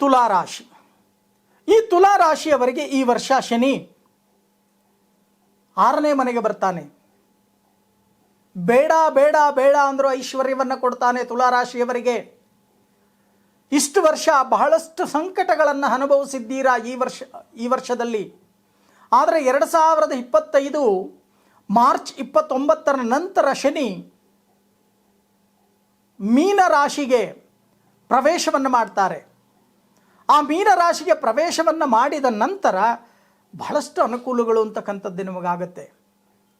ತುಲಾ ರಾಶಿ. ಈ ತುಲಾ ರಾಶಿಯವರಿಗೆ ಈ ವರ್ಷ ಶನಿ ಆರನೇ ಮನೆಗೆ ಬರ್ತಾನೆ. ಬೇಡ ಬೇಡ ಬೇಡ ಅಂದರೂ ಐಶ್ವರ್ಯವನ್ನು ಕೊಡ್ತಾನೆ ತುಲಾ ರಾಶಿಯವರಿಗೆ. ಇಷ್ಟು ವರ್ಷ ಬಹಳಷ್ಟು ಸಂಕಟಗಳನ್ನು ಅನುಭವಿಸಿದ್ದೀರಾ ಈ ವರ್ಷ, ಈ ವರ್ಷದಲ್ಲಿ. ಆದರೆ ಎರಡು ಸಾವಿರದ ಇಪ್ಪತ್ತೈದು ಮಾರ್ಚ್ ಇಪ್ಪತ್ತೊಂಬತ್ತರ ನಂತರ ಶನಿ ಮೀನ ರಾಶಿಗೆ ಪ್ರವೇಶವನ್ನು ಮಾಡ್ತಾರೆ. ಆ ಮೀನ ರಾಶಿಗೆ ಪ್ರವೇಶವನ್ನು ಮಾಡಿದ ನಂತರ ಬಹಳಷ್ಟು ಅನುಕೂಲಗಳು ಅಂತಕ್ಕಂಥದ್ದು ನಿಮಗಾಗತ್ತೆ.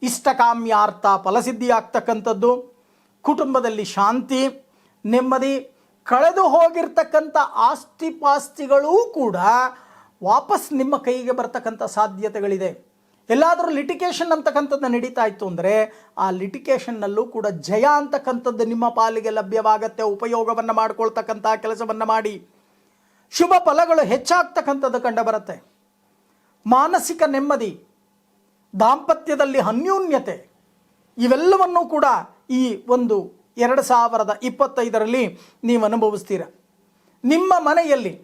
ಇಷ್ಟಕಾಮ್ಯಾರ್ಥ ಫಲಸಿದ್ಧಿ ಆಗ್ತಕ್ಕಂಥದ್ದು ಕುಟುಂಬದಲ್ಲಿ ಶಾಂತಿ, ನೆಮ್ಮದಿ, ಕಳೆದು ಹೋಗಿರ್ತಕ್ಕಂಥ ಆಸ್ತಿ ಪಾಸ್ತಿಗಳೂ ಕೂಡ ವಾಪಸ್ ನಿಮ್ಮ ಕೈಗೆ ಬರ್ತಕ್ಕಂಥ ಸಾಧ್ಯತೆಗಳಿದೆ. ಎಲ್ಲಾದರೂ ಲಿಟಿಕೇಷನ್ ಅಂತಕ್ಕಂಥದ್ದು ನಡೀತಾ ಇತ್ತು ಅಂದರೆ ಆ ಲಿಟಿಕೇಷನ್ನಲ್ಲೂ ಕೂಡ ಜಯ ಅಂತಕ್ಕಂಥದ್ದು ನಿಮ್ಮ ಪಾಲಿಗೆ ಲಭ್ಯವಾಗತ್ತೆ. ಉಪಯೋಗವನ್ನು ಮಾಡಿಕೊಳ್ತಕ್ಕಂಥ ಕೆಲಸವನ್ನು ಮಾಡಿ. ಶುಭ ಫಲಗಳು ಹೆಚ್ಚಾಗ್ತಕ್ಕಂಥದ್ದು ಕಂಡು ಬರುತ್ತೆ. ಮಾನಸಿಕ ನೆಮ್ಮದಿ, ದಾಂಪತ್ಯದಲ್ಲಿ ಅನ್ಯೂನ್ಯತೆ, ಇವೆಲ್ಲವನ್ನೂ ಕೂಡ ಈ ಒಂದು ಎರಡು ಸಾವಿರದ ಇಪ್ಪತ್ತೈದರಲ್ಲಿ ನೀವು ಅನುಭವಿಸ್ತೀರ. ನಿಮ್ಮ ಮನೆಯಲ್ಲಿ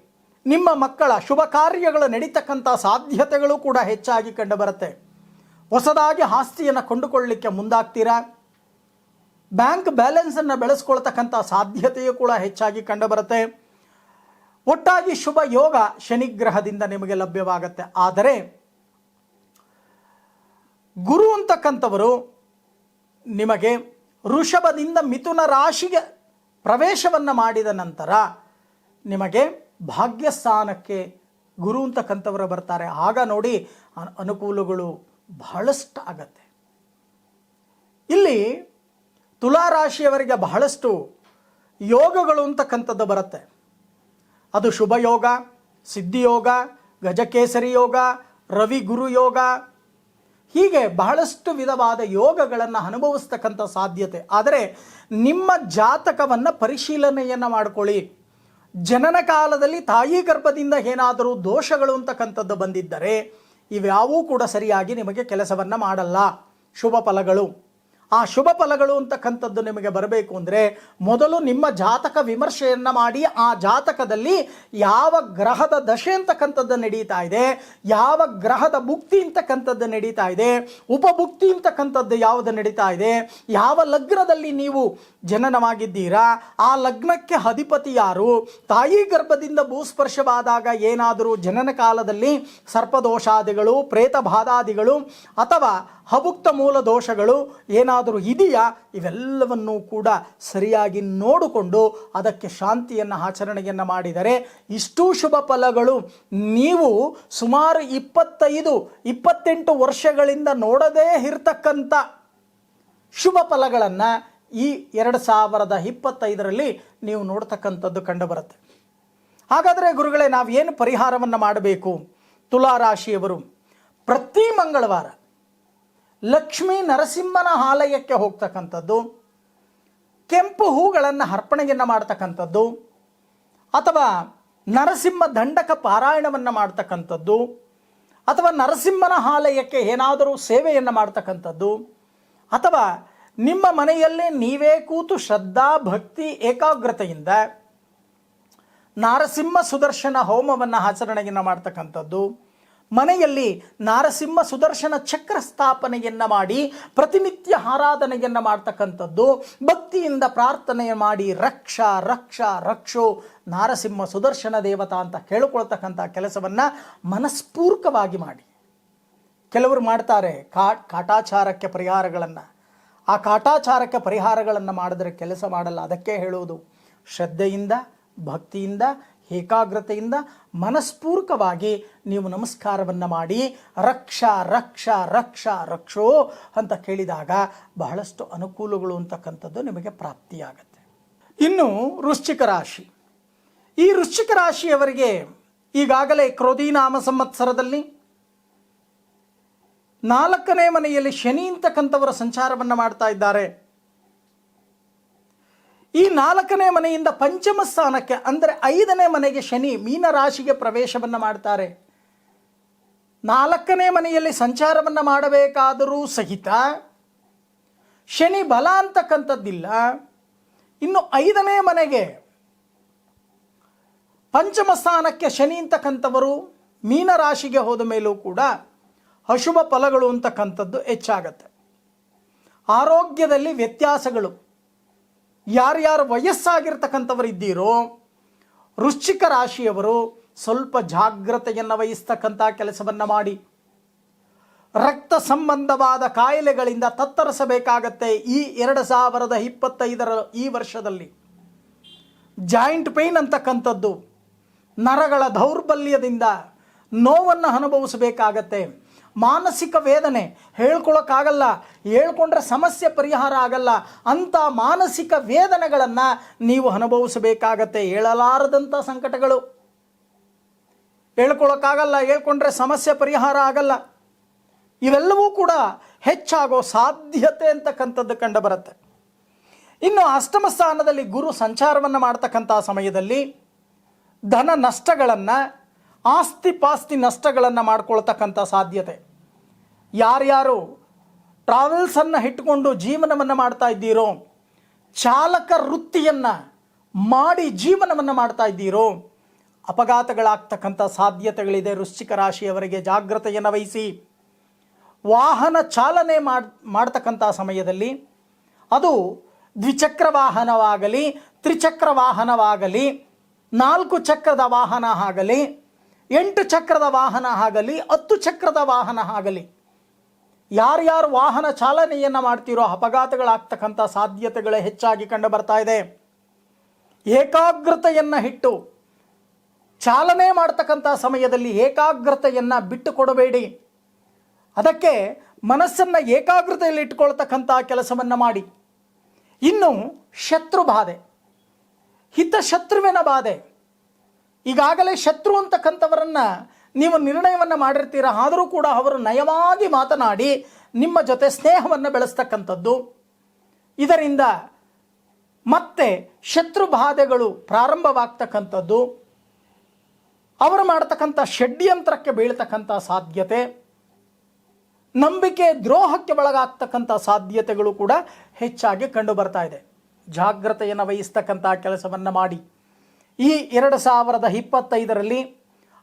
ನಿಮ್ಮ ಮಕ್ಕಳ ಶುಭ ಕಾರ್ಯಗಳು ನಡೀತಕ್ಕಂಥ ಸಾಧ್ಯತೆಗಳು ಕೂಡ ಹೆಚ್ಚಾಗಿ ಕಂಡುಬರುತ್ತೆ ಹೊಸದಾಗಿ ಆಸ್ತಿಯನ್ನು ಕೊಂಡುಕೊಳ್ಳಲಿಕ್ಕೆ ಮುಂದಾಗ್ತೀರಾ? ಬ್ಯಾಂಕ್ ಬ್ಯಾಲೆನ್ಸನ್ನು ಬೆಳೆಸ್ಕೊಳ್ತಕ್ಕಂಥ ಸಾಧ್ಯತೆಯು ಕೂಡ ಹೆಚ್ಚಾಗಿ ಕಂಡುಬರುತ್ತೆ ಒಟ್ಟಾಗಿ ಶುಭ ಯೋಗ ಶನಿಗ್ರಹದಿಂದ ನಿಮಗೆ ಲಭ್ಯವಾಗುತ್ತೆ. ಆದರೆ ಗುರು ಅಂತಕ್ಕಂಥವರು ನಿಮಗೆ ಋಷಭದಿಂದ ಮಿಥುನ ರಾಶಿಗೆ ಪ್ರವೇಶವನ್ನು ಮಾಡಿದ ನಂತರ ನಿಮಗೆ ಭಾಗ್ಯಸ್ಥಾನಕ್ಕೆ ಗುರು ಅಂತಕ್ಕಂಥವರು ಬರ್ತಾರೆ. ಆಗ ನೋಡಿ ಅನ್- ಅನುಕೂಲಗಳು ಬಹಳಷ್ಟು ಆಗತ್ತೆ. ಇಲ್ಲಿ ತುಲಾರಾಶಿಯವರಿಗೆ ಬಹಳಷ್ಟು ಯೋಗಗಳು ಅಂತಕ್ಕಂಥದ್ದು ಬರುತ್ತೆ. ಅದು ಶುಭ ಯೋಗ ಸಿದ್ಧಿಯೋಗ, ಗಜಕೇಸರಿ ಯೋಗ, ರವಿ ಗುರು ಯೋಗ. ಹೀಗೆ ಬಹಳಷ್ಟು ವಿಧವಾದ ಯೋಗಗಳನ್ನು ಅನುಭವಿಸ್ತಕ್ಕಂಥ ಸಾಧ್ಯತೆ. ಆದರೆ ನಿಮ್ಮ ಜಾತಕವನ್ನು ಪರಿಶೀಲನೆಯನ್ನು ಮಾಡಿಕೊಳ್ಳಿ. ಜನನ ಕಾಲದಲ್ಲಿ ತಾಯಿ ಗರ್ಭದಿಂದ ಏನಾದರೂ ದೋಷಗಳು ಅಂತಕ್ಕಂಥದ್ದು ಬಂದಿದ್ದರೆ, ಇವ್ಯಾವೂ ಕೂಡ ಸರಿಯಾಗಿ ನಿಮಗೆ ಕೆಲಸವನ್ನು ಮಾಡಲ್ಲ. ಶುಭ ಫಲಗಳು. ಆ ಶುಭ ಫಲಗಳು ಅಂತಕ್ಕಂಥದ್ದು ನಿಮಗೆ ಬರಬೇಕು ಅಂದರೆ ಮೊದಲು ನಿಮ್ಮ ಜಾತಕ ವಿಮರ್ಶೆಯನ್ನು ಮಾಡಿ ಆ ಜಾತಕದಲ್ಲಿ ಯಾವ ಗ್ರಹದ ದಶೆ ಅಂತಕ್ಕಂಥದ್ದು ನಡೀತಾ ಇದೆ, ಯಾವ ಗ್ರಹದ ಭುಕ್ತಿ ಅಂತಕ್ಕಂಥದ್ದು ನಡೀತಾ ಇದೆ ಉಪಭುಕ್ತಿ ಅಂತಕ್ಕಂಥದ್ದು ಯಾವುದು ನಡೀತಾ ಇದೆ, ಯಾವ ಲಗ್ನದಲ್ಲಿ ನೀವು ಜನನವಾಗಿದ್ದೀರಾ, ಆ ಲಗ್ನಕ್ಕೆ ಅಧಿಪತಿ ಯಾರು, ತಾಯಿ ಗರ್ಭದಿಂದ ಭೂಸ್ಪರ್ಶವಾದಾಗ ಏನಾದರೂ ಜನನ ಕಾಲದಲ್ಲಿ ಸರ್ಪದೋಷಾದಿಗಳು ಪ್ರೇತ ಬಾಧಾದಿಗಳು ಅಥವಾ ಹಭುಕ್ತ ಮೂಲ ದೋಷಗಳು ಏನಾದರೂ ಇದೆಯಾ? ಇವೆಲ್ಲವನ್ನೂ ಕೂಡ ಸರಿಯಾಗಿ ನೋಡಿಕೊಂಡು ಅದಕ್ಕೆ ಶಾಂತಿಯನ್ನು ಆಚರಣೆಯನ್ನು ಮಾಡಿದರೆ ಇಷ್ಟೂ ಶುಭ ಫಲಗಳು ನೀವು ಸುಮಾರು ಇಪ್ಪತ್ತೈದು, ಇಪ್ಪತ್ತೆಂಟು ವರ್ಷಗಳಿಂದ ನೋಡದೇ ಇರ್ತಕ್ಕಂಥ ಶುಭ ಫಲಗಳನ್ನು ಈ ಎರಡು ಸಾವಿರದ ಇಪ್ಪತ್ತೈದರಲ್ಲಿ ನೀವು ನೋಡ್ತಕ್ಕಂಥದ್ದು ಕಂಡುಬರುತ್ತೆ. ಹಾಗಾದರೆ ಗುರುಗಳೇ, ನಾವೇನು ಪರಿಹಾರವನ್ನು ಮಾಡಬೇಕು? ತುಲಾರಾಶಿಯವರು ಪ್ರತಿ ಮಂಗಳವಾರ ಲಕ್ಷ್ಮೀ ನರಸಿಂಹನ ಆಲಯಕ್ಕೆ ಹೋಗ್ತಕ್ಕಂಥದ್ದು, ಕೆಂಪು ಹೂಗಳನ್ನು ಅರ್ಪಣೆಯನ್ನು ಮಾಡ್ತಕ್ಕಂಥದ್ದು, ಅಥವಾ ನರಸಿಂಹ ದಂಡಕ ಪಾರಾಯಣವನ್ನು ಮಾಡ್ತಕ್ಕಂಥದ್ದು, ಅಥವಾ ನರಸಿಂಹನ ಆಲಯಕ್ಕೆ ಏನಾದರೂ ಸೇವೆಯನ್ನು ಮಾಡ್ತಕ್ಕಂಥದ್ದು, ಅಥವಾ ನಿಮ್ಮ ಮನೆಯಲ್ಲೇ ನೀವೇ ಕೂತು ಶ್ರದ್ಧಾ, ಭಕ್ತಿ, ಏಕಾಗ್ರತೆಯಿಂದ ನಾರಸಿಂಹ ಸುದರ್ಶನ ಹೋಮವನ್ನು ಆಚರಣೆಯನ್ನು ಮಾಡ್ತಕ್ಕಂಥದ್ದು ಮನೆಯಲ್ಲಿ ನಾರಸಿಂಹ ಸುದರ್ಶನ ಚಕ್ರ ಸ್ಥಾಪನೆಯನ್ನು ಮಾಡಿ, ಪ್ರತಿನಿತ್ಯ ಆರಾಧನೆಯನ್ನು ಮಾಡ್ತಕ್ಕಂಥದ್ದು. ಭಕ್ತಿಯಿಂದ ಪ್ರಾರ್ಥನೆ ಮಾಡಿ, ರಕ್ಷ ರಕ್ಷ, ರಕ್ಷೋ, ನಾರಸಿಂಹ ಸುದರ್ಶನ ದೇವತಾ ಅಂತ ಕೇಳಿಕೊಳ್ತಕ್ಕಂಥ ಕೆಲಸವನ್ನು ಮನಸ್ಪೂರ್ಕವಾಗಿ ಮಾಡಿ. ಕೆಲವರು ಮಾಡ್ತಾರೆ ಕಾ, ಕಾಟಾಚಾರಕ್ಕೆ ಪರಿಹಾರಗಳನ್ನು. ಆ ಕಾಟಾಚಾರಕ್ಕೆ ಪರಿಹಾರಗಳನ್ನು ಮಾಡಿದ್ರೆ ಕೆಲಸ ಮಾಡಲ್ಲ, ಅದಕ್ಕೆ ಹೇಳುವುದು ಶ್ರದ್ಧೆಯಿಂದ, ಭಕ್ತಿಯಿಂದ ಏಕಾಗ್ರತೆಯಿಂದ ಮನಸ್ಪೂರ್ವಕವಾಗಿ ನೀವು ನಮಸ್ಕಾರವನ್ನು ಮಾಡಿ, ರಕ್ಷ ರಕ್ಷ ರಕ್ಷ, ರಕ್ಷೋ ಅಂತ ಕೇಳಿದಾಗ ಬಹಳಷ್ಟು ಅನುಕೂಲಗಳು ಅಂತಕ್ಕಂಥದ್ದು ನಿಮಗೆ ಪ್ರಾಪ್ತಿಯಾಗತ್ತೆ. ಇನ್ನು ವೃಶ್ಚಿಕ ರಾಶಿ. ಈ ವೃಶ್ಚಿಕ ರಾಶಿಯವರಿಗೆ ಈಗಾಗಲೇ ಕ್ರೋಧೀನಾಮ ಸಂವತ್ಸರದಲ್ಲಿ ನಾಲ್ಕನೇ ಮನೆಯಲ್ಲಿ ಶನಿ ಅಂತಕ್ಕಂಥವರ ಸಂಚಾರವನ್ನು ಮಾಡ್ತಾ ಇದ್ದಾರೆ. ಈ ನಾಲ್ಕನೇ ಮನೆಯಿಂದ ಪಂಚಮ ಸ್ಥಾನಕ್ಕೆ, ಅಂದರೆ ಐದನೇ ಮನೆಗೆ ಶನಿ ಮೀನ ರಾಶಿಗೆ ಪ್ರವೇಶವನ್ನು ಮಾಡ್ತಾರೆ. ನಾಲ್ಕನೇ ಮನೆಯಲ್ಲಿ ಸಂಚಾರವನ್ನು ಮಾಡಬೇಕಾದರೂ ಸಹಿತ ಶನಿ ಬಲ ಅಂತಕ್ಕಂಥದ್ದಿಲ್ಲ. ಇನ್ನು ಐದನೇ ಮನೆಗೆ ಪಂಚಮ ಸ್ಥಾನಕ್ಕೆ ಶನಿ ಅಂತಕ್ಕಂಥವರು ಮೀನರಾಶಿಗೆ ಹೋದ ಮೇಲೂ ಕೂಡ ಅಶುಭ ಫಲಗಳು ಅಂತಕ್ಕಂಥದ್ದು ಹೆಚ್ಚಾಗತ್ತೆ. ಆರೋಗ್ಯದಲ್ಲಿ ವ್ಯತ್ಯಾಸಗಳು. ಯಾರ್ಯಾರು ವಯಸ್ಸಾಗಿರ್ತಕ್ಕಂಥವರು ಇದ್ದೀರೋ ವೃಶ್ಚಿಕ ರಾಶಿಯವರು ಸ್ವಲ್ಪ ಜಾಗ್ರತೆಯನ್ನು ವಹಿಸ್ತಕ್ಕಂಥ ಕೆಲಸವನ್ನು ಮಾಡಿ. ರಕ್ತ ಸಂಬಂಧವಾದ ಕಾಯಿಲೆಗಳಿಂದ ತತ್ತರಿಸಬೇಕಾಗತ್ತೆ ಈ ಎರಡು ಸಾವಿರದ ಇಪ್ಪತ್ತೈದರ ಈ ವರ್ಷದಲ್ಲಿ. ಜಾಯಿಂಟ್ ಪೇಯ್ನ್ ಅಂತಕ್ಕಂಥದ್ದು ನರಗಳ ದೌರ್ಬಲ್ಯದಿಂದ ನೋವನ್ನು ಅನುಭವಿಸಬೇಕಾಗತ್ತೆ. ಮಾನಸಿಕ ವೇದನೆ ಹೇಳ್ಕೊಳಕ್ಕಾಗಲ್ಲ ಹೇಳ್ಕೊಂಡ್ರೆ ಸಮಸ್ಯೆ ಪರಿಹಾರ ಆಗಲ್ಲ ಅಂಥ ಮಾನಸಿಕ ವೇದನೆಗಳನ್ನು ನೀವು ಅನುಭವಿಸಬೇಕಾಗತ್ತೆ. ಹೇಳಲಾರದಂಥ ಸಂಕಟಗಳು. ಹೇಳ್ಕೊಳಕ್ಕಾಗಲ್ಲ ಹೇಳ್ಕೊಂಡ್ರೆ ಸಮಸ್ಯೆ ಪರಿಹಾರ ಆಗಲ್ಲ. ಇವೆಲ್ಲವೂ ಕೂಡ ಹೆಚ್ಚಾಗೋ ಸಾಧ್ಯತೆ ಅಂತಕ್ಕಂಥದ್ದು ಕಂಡು ಬರುತ್ತೆ ಇನ್ನು ಅಷ್ಟಮ ಸ್ಥಾನದಲ್ಲಿ ಗುರು ಸಂಚಾರವನ್ನು ಮಾಡ್ತಕ್ಕಂಥ ಸಮಯದಲ್ಲಿ ಧನ ನಷ್ಟಗಳನ್ನು, ಆಸ್ತಿ ಪಾಸ್ತಿ ನಷ್ಟಗಳನ್ನು ಮಾಡ್ಕೊಳ್ತಕ್ಕಂಥ ಸಾಧ್ಯತೆ. ಯಾರ್ಯಾರು ಟ್ರಾವೆಲ್ಸನ್ನು ಇಟ್ಟುಕೊಂಡು ಜೀವನವನ್ನು ಮಾಡ್ತಾ ಇದ್ದೀರೋ, ಚಾಲಕ ವೃತ್ತಿಯನ್ನು ಮಾಡಿ ಜೀವನವನ್ನು ಮಾಡ್ತಾ ಇದ್ದೀರೋ, ಅಪಘಾತಗಳಾಗ್ತಕ್ಕಂಥ ಸಾಧ್ಯತೆಗಳಿದೆ. ವೃಶ್ಚಿಕ ರಾಶಿಯವರಿಗೆ ಜಾಗ್ರತೆಯನ್ನು ವಹಿಸಿ. ವಾಹನ ಚಾಲನೆ ಮಾಡ್, ಮಾಡ್ತಕ್ಕಂಥ ಸಮಯದಲ್ಲಿ ಅದು ದ್ವಿಚಕ್ರ ವಾಹನವಾಗಲಿ, ತ್ರಿಚಕ್ರ ವಾಹನವಾಗಲಿ, ನಾಲ್ಕು ಚಕ್ರದ ವಾಹನ ಆಗಲಿ, ಎಂಟು ಚಕ್ರದ ವಾಹನ ಆಗಲಿ, ಹತ್ತು ಚಕ್ರದ ವಾಹನ ಆಗಲಿ ಯಾರ್ಯಾರು ವಾಹನ ಚಾಲನೆಯನ್ನು ಮಾಡ್ತಿರೋ ಅಪಘಾತಗಳಾಗ್ತಕ್ಕಂಥ ಸಾಧ್ಯತೆಗಳೇ ಹೆಚ್ಚಾಗಿ ಕಂಡು ಬರ್ತಾ ಇದೆ. ಏಕಾಗ್ರತೆಯನ್ನು ಇಟ್ಟು ಚಾಲನೆ ಮಾಡ್ತಕ್ಕಂಥ ಸಮಯದಲ್ಲಿ ಏಕಾಗ್ರತೆಯನ್ನು ಬಿಟ್ಟು ಕೊಡಬೇಡಿ ಅದಕ್ಕೆ ಮನಸ್ಸನ್ನು ಏಕಾಗ್ರತೆಯಲ್ಲಿ ಇಟ್ಕೊಳ್ತಕ್ಕಂಥ ಕೆಲಸವನ್ನು ಮಾಡಿ. ಇನ್ನು ಶತ್ರು ಬಾಧೆ. ಹಿತಶತ್ರುವಿನ ಬಾಧೆ. ಈಗಾಗಲೇ ಶತ್ರು ಅಂತಕ್ಕಂಥವರನ್ನು ನೀವು ನಿರ್ಣಯವನ್ನು ಮಾಡಿರ್ತೀರ? ಆದರೂ ಕೂಡ ಅವರು ನಯವಾಗಿ ಮಾತನಾಡಿ ನಿಮ್ಮ ಜೊತೆ ಸ್ನೇಹವನ್ನು ಬೆಳೆಸ್ತಕ್ಕಂಥದ್ದು. ಇದರಿಂದ ಮತ್ತೆ ಶತ್ರು ಬಾಧೆಗಳು ಪ್ರಾರಂಭವಾಗ್ತಕ್ಕಂಥದ್ದು. ಅವರು ಮಾಡ್ತಕ್ಕಂಥ ಷಡ್ಯಂತ್ರಕ್ಕೆ ಬೀಳ್ತಕ್ಕಂಥ ಸಾಧ್ಯತೆ. ನಂಬಿಕೆ ದ್ರೋಹಕ್ಕೆ ಒಳಗಾಗ್ತಕ್ಕಂಥ ಸಾಧ್ಯತೆಗಳು ಕೂಡ ಹೆಚ್ಚಾಗಿ ಕಂಡು ಬರ್ತಾ ಇದೆ. ಜಾಗ್ರತೆಯನ್ನು ವಹಿಸ್ತಕ್ಕಂಥ ಕೆಲಸವನ್ನು ಮಾಡಿ. ಈ ಎರಡು ಸಾವಿರದ ಇಪ್ಪತ್ತೈದರಲ್ಲಿ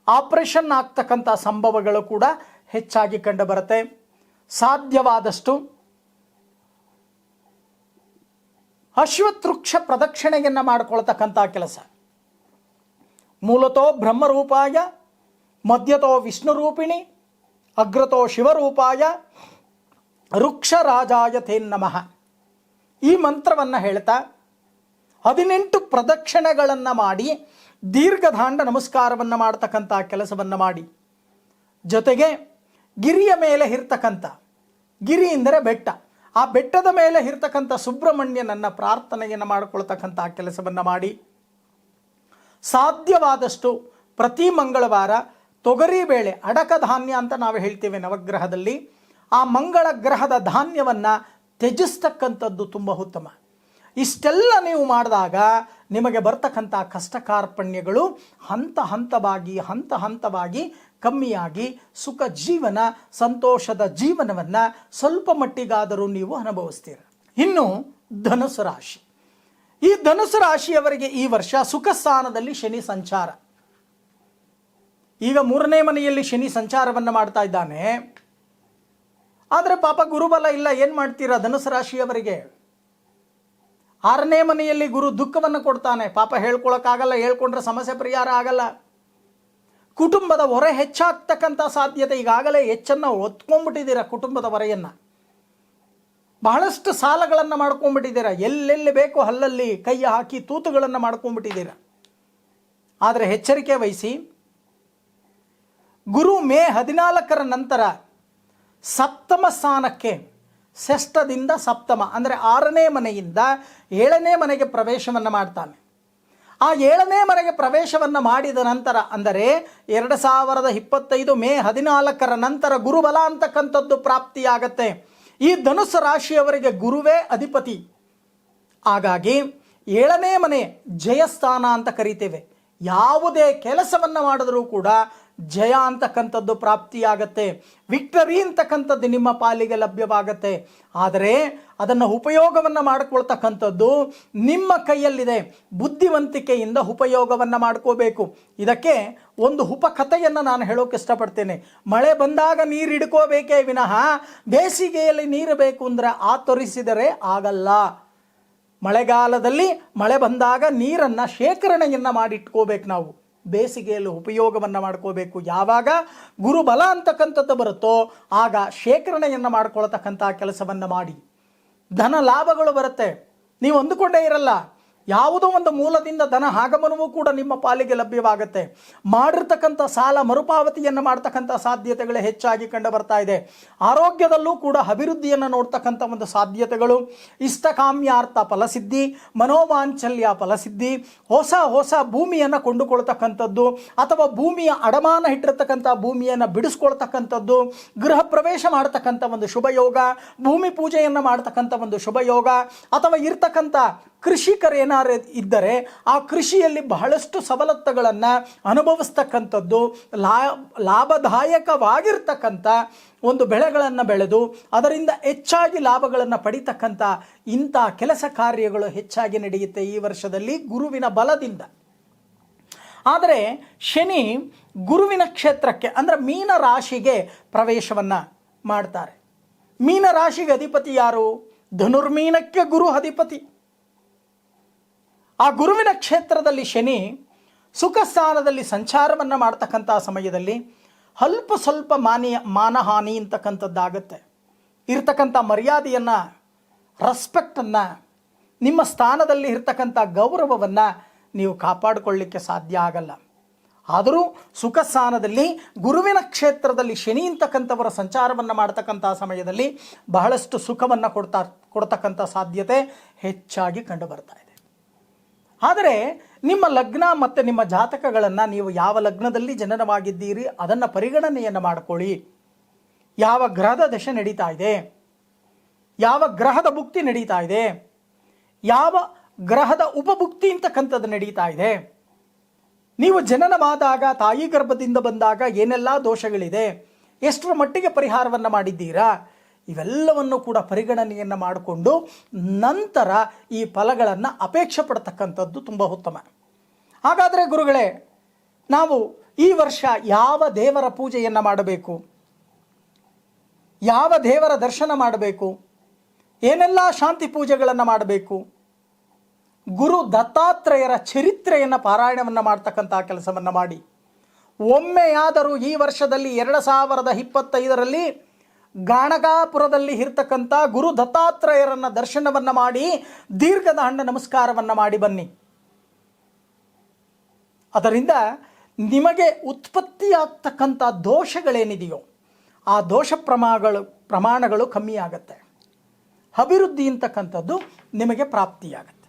ಆಪರೇಷನ್ ಆಗ್ತಕ್ಕಂಥ ಸಂಭವಗಳು ಕೂಡ ಹೆಚ್ಚಾಗಿ ಕಂಡುಬರುತ್ತೆ ಸಾಧ್ಯವಾದಷ್ಟು ಅಶ್ವತೃಕ್ಷ ಪ್ರದಕ್ಷಿಣೆಯನ್ನು ಮಾಡಿಕೊಳ್ತಕ್ಕಂಥ ಕೆಲಸ. ಮೂಲತೋ ಬ್ರಹ್ಮರೂಪಾಯ, ಮಧ್ಯತೋ ವಿಷ್ಣುರೂಪಿಣಿ, ಅಗ್ರತೋ ಶಿವರೂಪಾಯ ವೃಕ್ಷರಾಜಾಯ ನಮಃ. ಈ ಮಂತ್ರವನ್ನು ಹೇಳ್ತಾ, ಹದಿನೆಂಟು ಪ್ರದಕ್ಷಿಣೆಗಳನ್ನು ಮಾಡಿ ದೀರ್ಘದಾಂಡ ನಮಸ್ಕಾರವನ್ನು ಮಾಡ್ತಕ್ಕಂಥ ಕೆಲಸವನ್ನು ಮಾಡಿ. ಜೊತೆಗೆ ಗಿರಿಯ ಮೇಲೆ ಇರ್ತಕ್ಕಂಥ ಗಿರಿ ಎಂದರೆ ಬೆಟ್ಟ. ಆ ಬೆಟ್ಟದ ಮೇಲೆ ಇರ್ತಕ್ಕಂಥ ಸುಬ್ರಹ್ಮಣ್ಯನನ್ನ ಪ್ರಾರ್ಥನೆಯನ್ನು ಮಾಡಿಕೊಳ್ತಕ್ಕಂಥ ಕೆಲಸವನ್ನು ಮಾಡಿ. ಸಾಧ್ಯವಾದಷ್ಟು ಪ್ರತಿ ಮಂಗಳವಾರ ತೊಗರಿ ಬೇಳೆ, ಅಡಕ ಧಾನ್ಯ ಅಂತ ನಾವು ಹೇಳ್ತೇವೆ ನವಗ್ರಹದಲ್ಲಿ. ಆ ಮಂಗಳ ಗ್ರಹದ ಧಾನ್ಯವನ್ನು ತ್ಯಜಿಸ್ತಕ್ಕಂಥದ್ದು ತುಂಬ ಉತ್ತಮ. ಇಷ್ಟೆಲ್ಲ ನೀವು ಮಾಡಿದಾಗ ನಿಮಗೆ ಬರ್ತಕ್ಕಂಥ ಕಷ್ಟ ಕಾರ್ಪಣ್ಯಗಳು ಹಂತ ಹಂತವಾಗಿ ಹಂತ ಹಂತವಾಗಿ ಕಮ್ಮಿಯಾಗಿ ಸುಖ ಜೀವನ, ಸಂತೋಷದ ಜೀವನವನ್ನು ಸ್ವಲ್ಪ ಮಟ್ಟಿಗಾದರೂ ನೀವು ಅನುಭವಿಸ್ತೀರ. ಇನ್ನು ಧನುಸು ರಾಶಿ. ಈ ಧನುಸು ರಾಶಿಯವರಿಗೆ ಈ ವರ್ಷ ಸುಖ ಸ್ಥಾನದಲ್ಲಿ ಶನಿ ಸಂಚಾರ. ಈಗ ಮೂರನೇ ಮನೆಯಲ್ಲಿ ಶನಿ ಸಂಚಾರವನ್ನು ಮಾಡ್ತಾ ಇದ್ದಾನೆ. ಆದರೆ ಪಾಪ ಗುರುಬಲ ಇಲ್ಲ, ಏನು ಮಾಡ್ತೀರಾ ಧನುಸು ರಾಶಿಯವರಿಗೆ? ಆರನೇ ಮನೆಯಲ್ಲಿ ಗುರು ದುಃಖವನ್ನು ಕೊಡ್ತಾನೆ. ಪಾಪ ಹೇಳ್ಕೊಳಕ್ಕಾಗಲ್ಲ, ಹೇಳ್ಕೊಂಡ್ರೆ ಸಮಸ್ಯೆ ಪರಿಹಾರ ಆಗಲ್ಲ. ಕುಟುಂಬದ ಹೊರೆ ಹೆಚ್ಚಾಗ್ತಕ್ಕಂಥ ಸಾಧ್ಯತೆ ಈಗಾಗಲೇ ಹೆಚ್ಚನ್ನು ಒತ್ಕೊಂಡ್ಬಿಟ್ಟಿದ್ದೀರ ಕುಟುಂಬದ ಹೊರೆಯನ್ನು. ಬಹಳಷ್ಟು ಸಾಲಗಳನ್ನು ಮಾಡ್ಕೊಂಡ್ಬಿಟ್ಟಿದ್ದೀರ. ಎಲ್ಲೆಲ್ಲಿ ಬೇಕೋ ಅಲ್ಲಲ್ಲಿ ಕೈ ಹಾಕಿ ತೂತುಗಳನ್ನು ಮಾಡ್ಕೊಂಡ್ಬಿಟ್ಟಿದ್ದೀರ. ಆದರೆ ಎಚ್ಚರಿಕೆ ವಹಿಸಿ, ಗುರು ಮೇ ಹದಿನಾಲ್ಕರ ನಂತರ ಸಪ್ತಮ ಸ್ಥಾನಕ್ಕೆ ಷಷ್ಠದಿಂದ ಸಪ್ತಮ, ಅಂದರೆ ಆರನೇ ಮನೆಯಿಂದ ಏಳನೇ ಮನೆಗೆ ಪ್ರವೇಶವನ್ನು ಮಾಡ್ತಾನೆ. ಆ ಏಳನೇ ಮನೆಗೆ ಪ್ರವೇಶವನ್ನು ಮಾಡಿದ ನಂತರ, ಅಂದರೆ ಎರಡು ಸಾವಿರದ ಇಪ್ಪತ್ತೈದು ಮೇ ಹದಿನಾಲ್ಕರ ನಂತರ ಗುರುಬಲ ಅಂತಕ್ಕಂಥದ್ದು ಪ್ರಾಪ್ತಿಯಾಗತ್ತೆ. ಈ ಧನುಸ್ಸು ರಾಶಿಯವರಿಗೆ ಗುರುವೇ ಅಧಿಪತಿ. ಹಾಗಾಗಿ ಏಳನೇ ಮನೆ ಜಯಸ್ಥಾನ ಅಂತ ಕರಿತೇವೆ. ಯಾವುದೇ ಕೆಲಸವನ್ನು ಮಾಡಿದರೂ ಕೂಡ ಜಯ ಅಂತಕ್ಕಂಥದ್ದು ಪ್ರಾಪ್ತಿಯಾಗತ್ತೆ. ವಿಕ್ಟರಿ ಅಂತಕ್ಕಂಥದ್ದು ನಿಮ್ಮ ಪಾಲಿಗೆ ಲಭ್ಯವಾಗತ್ತೆ. ಆದರೆ ಅದನ್ನು ಉಪಯೋಗವನ್ನು ಮಾಡಿಕೊಳ್ತಕ್ಕಂಥದ್ದು ನಿಮ್ಮ ಕೈಯಲ್ಲಿದೆ. ಬುದ್ಧಿವಂತಿಕೆಯಿಂದ ಉಪಯೋಗವನ್ನು ಮಾಡ್ಕೋಬೇಕು. ಇದಕ್ಕೆ ಒಂದು ಉಪಕಥೆಯನ್ನು ನಾನು ಹೇಳೋಕೆ ಇಷ್ಟಪಡ್ತೇನೆ. ಮಳೆ ಬಂದಾಗ ನೀರು ಹಿಡ್ಕೋಬೇಕೇ ವಿನಃ ಬೇಸಿಗೆಯಲ್ಲಿ ನೀರು ಬೇಕು ಅಂದರೆ ಆತರಿಸಿದರೆ ಆಗಲ್ಲ. ಮಳೆಗಾಲದಲ್ಲಿ ಮಳೆ ಬಂದಾಗ ನೀರನ್ನು ಶೇಖರಣೆಯನ್ನು ಮಾಡಿಟ್ಕೋಬೇಕು ನಾವು. ಬೇಸಿಗೆಯಲ್ಲಿ ಉಪಯೋಗವನ್ನು ಮಾಡ್ಕೋಬೇಕು. ಯಾವಾಗ ಗುರುಬಲ ಅಂತಕ್ಕಂಥದ್ದು ಬರುತ್ತೋ ಆಗ ಶೇಖರಣೆಯನ್ನು ಮಾಡ್ಕೊಳ್ತಕ್ಕಂಥ ಕೆಲಸವನ್ನು ಮಾಡಿ. ಧನ ಲಾಭಗಳು ಬರುತ್ತೆ. ನೀವು ಅಂದುಕೊಂಡೇ ಇರಲ್ಲ. ಯಾವುದೋ ಒಂದು ಮೂಲದಿಂದ ಧನ ಆಗಮನವೂ ಕೂಡ ನಿಮ್ಮ ಪಾಲಿಗೆ ಲಭ್ಯವಾಗುತ್ತೆ. ಮಾಡಿರ್ತಕ್ಕಂಥ ಸಾಲ ಮರುಪಾವತಿಯನ್ನು ಮಾಡ್ತಕ್ಕಂಥ ಸಾಧ್ಯತೆಗಳು ಹೆಚ್ಚಾಗಿ ಕಂಡು ಬರ್ತಾ ಇದೆ. ಆರೋಗ್ಯದಲ್ಲೂ ಕೂಡ ಅಭಿವೃದ್ಧಿಯನ್ನು ನೋಡ್ತಕ್ಕಂಥ ಒಂದು ಸಾಧ್ಯತೆಗಳು. ಇಷ್ಟಕಾಮ್ಯಾರ್ಥ ಫಲಸಿದ್ಧಿ ಮನೋವಾಂಚಲ್ಯ ಫಲಸಿದ್ಧಿ, ಹೊಸ ಹೊಸ ಭೂಮಿಯನ್ನು ಕೊಂಡುಕೊಳ್ತಕ್ಕಂಥದ್ದು ಅಥವಾ ಭೂಮಿಯ ಅಡಮಾನ ಇಟ್ಟಿರ್ತಕ್ಕಂಥ ಭೂಮಿಯನ್ನು ಬಿಡಿಸ್ಕೊಳ್ತಕ್ಕಂಥದ್ದು, ಗೃಹ ಪ್ರವೇಶ ಮಾಡ್ತಕ್ಕಂಥ ಒಂದು ಶುಭಯೋಗ, ಭೂಮಿ ಪೂಜೆಯನ್ನು ಮಾಡ್ತಕ್ಕಂಥ ಒಂದು ಶುಭಯೋಗ ಅಥವಾ ಇರ್ತಕ್ಕಂಥ ಕೃಷಿಕರೇನಾರು ಇದ್ದರೆ ಆ ಕೃಷಿಯಲ್ಲಿ ಬಹಳಷ್ಟು ಸವಲತ್ತುಗಳನ್ನು ಅನುಭವಿಸ್ತಕ್ಕಂಥದ್ದು, ಲಾ, ಲಾಭದಾಯಕವಾಗಿರ್ತಕ್ಕಂಥ ಒಂದು ಬೆಳೆಗಳನ್ನು ಬೆಳೆದು ಅದರಿಂದ ಹೆಚ್ಚಾಗಿ ಲಾಭಗಳನ್ನು ಪಡಿತಕ್ಕಂಥ ಇಂಥ ಕೆಲಸ ಕಾರ್ಯಗಳು ಹೆಚ್ಚಾಗಿ ನಡೆಯುತ್ತೆ ಈ ವರ್ಷದಲ್ಲಿ ಗುರುವಿನ ಬಲದಿಂದ. ಆದರೆ ಶನಿ ಗುರುವಿನ ಕ್ಷೇತ್ರಕ್ಕೆ ಅಂದರೆ ಮೀನ ರಾಶಿಗೆ ಪ್ರವೇಶವನ್ನು ಮಾಡ್ತಾರೆ. ಮೀನ ರಾಶಿಗೆ ಅಧಿಪತಿ ಯಾರು? ಧನುರ್ಮೀನಕ್ಕೆ ಗುರು ಅಧಿಪತಿ. ಆ ಗುರುವಿನ ಕ್ಷೇತ್ರದಲ್ಲಿ ಶನಿ ಸುಖ ಸ್ಥಾನದಲ್ಲಿ ಸಂಚಾರವನ್ನು ಮಾಡ್ತಕ್ಕಂಥ ಸಮಯದಲ್ಲಿ ಅಲ್ಪ ಸ್ವಲ್ಪ ಮಾನಿಯ ಮಾನಹಾನಿ ಅಂತಕ್ಕಂಥದ್ದಾಗತ್ತೆ. ಇರ್ತಕ್ಕಂಥ ಮರ್ಯಾದೆಯನ್ನು ರೆಸ್ಪೆಕ್ಟನ್ನು ನಿಮ್ಮ ಸ್ಥಾನದಲ್ಲಿ ಇರ್ತಕ್ಕಂಥ ಗೌರವವನ್ನು ನೀವು ಕಾಪಾಡಿಕೊಳ್ಳಿಕ್ಕೆ ಸಾಧ್ಯ ಆಗಲ್ಲ. ಆದರೂ ಸುಖ ಸ್ಥಾನದಲ್ಲಿ ಗುರುವಿನ ಕ್ಷೇತ್ರದಲ್ಲಿ ಶನಿ ಅಂತಕ್ಕಂಥವರ ಸಂಚಾರವನ್ನು ಮಾಡ್ತಕ್ಕಂಥ ಸಮಯದಲ್ಲಿ ಬಹಳಷ್ಟು ಸುಖವನ್ನು ಕೊಡ್ತಾ ಕೊಡ್ತಕ್ಕಂಥ ಸಾಧ್ಯತೆ ಹೆಚ್ಚಾಗಿ ಕಂಡುಬರ್ತಾ ಆದರೆ ನಿಮ್ಮ ಲಗ್ನ ಮತ್ತು ನಿಮ್ಮ ಜಾತಕಗಳನ್ನು ನೀವು ಯಾವ ಲಗ್ನದಲ್ಲಿ ಜನನವಾಗಿದ್ದೀರಿ, ಅದನ್ನು ಪರಿಗಣನೆಯನ್ನು ಮಾಡಿಕೊಳ್ಳಿ. ಯಾವ ಗ್ರಹದ ದಶೆ ನಡೀತಾ ಇದೆ, ಯಾವ ಗ್ರಹದ ಭುಕ್ತಿ ನಡೀತಾ ಇದೆ, ಯಾವ ಗ್ರಹದ ಉಪಭುಕ್ತಿ ಅಂತಕ್ಕಂಥದ್ದು ನಡೀತಾ ಇದೆ. ನೀವು ಜನನವಾದಾಗ, ತಾಯಿ ಗರ್ಭದಿಂದ ಬಂದಾಗ ಏನೆಲ್ಲ ದೋಷಗಳಿದೆ, ಎಷ್ಟರ ಮಟ್ಟಿಗೆ ಪರಿಹಾರವನ್ನು ಮಾಡಿದ್ದೀರಾ ಇವೆಲ್ಲವನ್ನು ಕೂಡ ಪರಿಗಣನೆಯನ್ನು ಮಾಡಿಕೊಂಡು ನಂತರ ಈ ಫಲಗಳನ್ನು ಅಪೇಕ್ಷೆ ಪಡ್ತಕ್ಕಂಥದ್ದು ತುಂಬ ಉತ್ತಮ. ಹಾಗಾದರೆ ಗುರುಗಳೇ, ನಾವು ಈ ವರ್ಷ ಯಾವ ದೇವರ ಪೂಜೆಯನ್ನು ಮಾಡಬೇಕು? ಯಾವ ದೇವರ ದರ್ಶನ ಮಾಡಬೇಕು? ಏನೆಲ್ಲ ಶಾಂತಿ ಪೂಜೆಗಳನ್ನು ಮಾಡಬೇಕು? ಗುರು ದತ್ತಾತ್ರೇಯರ ಚರಿತ್ರೆಯನ್ನು ಪಾರಾಯಣವನ್ನು ಮಾಡ್ತಕ್ಕಂಥ ಕೆಲಸವನ್ನು ಮಾಡಿ. ಒಮ್ಮೆಯಾದರೂ ಈ ವರ್ಷದಲ್ಲಿ ಎರಡು ಸಾವಿರದ ಇಪ್ಪತ್ತೈದರಲ್ಲಿ ಗಾಣಗಾಪುರದಲ್ಲಿ ಇರ್ತಕ್ಕಂಥ ಗುರು ದತ್ತಾತ್ರೇಯರನ್ನು ದರ್ಶನವನ್ನು ಮಾಡಿ, ದೀರ್ಘದ ಹಣ್ಣ ನಮಸ್ಕಾರವನ್ನು ಮಾಡಿ ಬನ್ನಿ. ಅದರಿಂದ ನಿಮಗೆ ಉತ್ಪತ್ತಿಯಾಗ್ತಕ್ಕಂಥ ದೋಷಗಳೇನಿದೆಯೋ, ಆ ದೋಷ ಪ್ರಮಾಣಗಳು ಪ್ರಮಾಣಗಳು ಕಮ್ಮಿಯಾಗತ್ತೆ. ಅಭಿವೃದ್ಧಿ ಅಂತಕ್ಕಂಥದ್ದು ನಿಮಗೆ ಪ್ರಾಪ್ತಿಯಾಗುತ್ತೆ.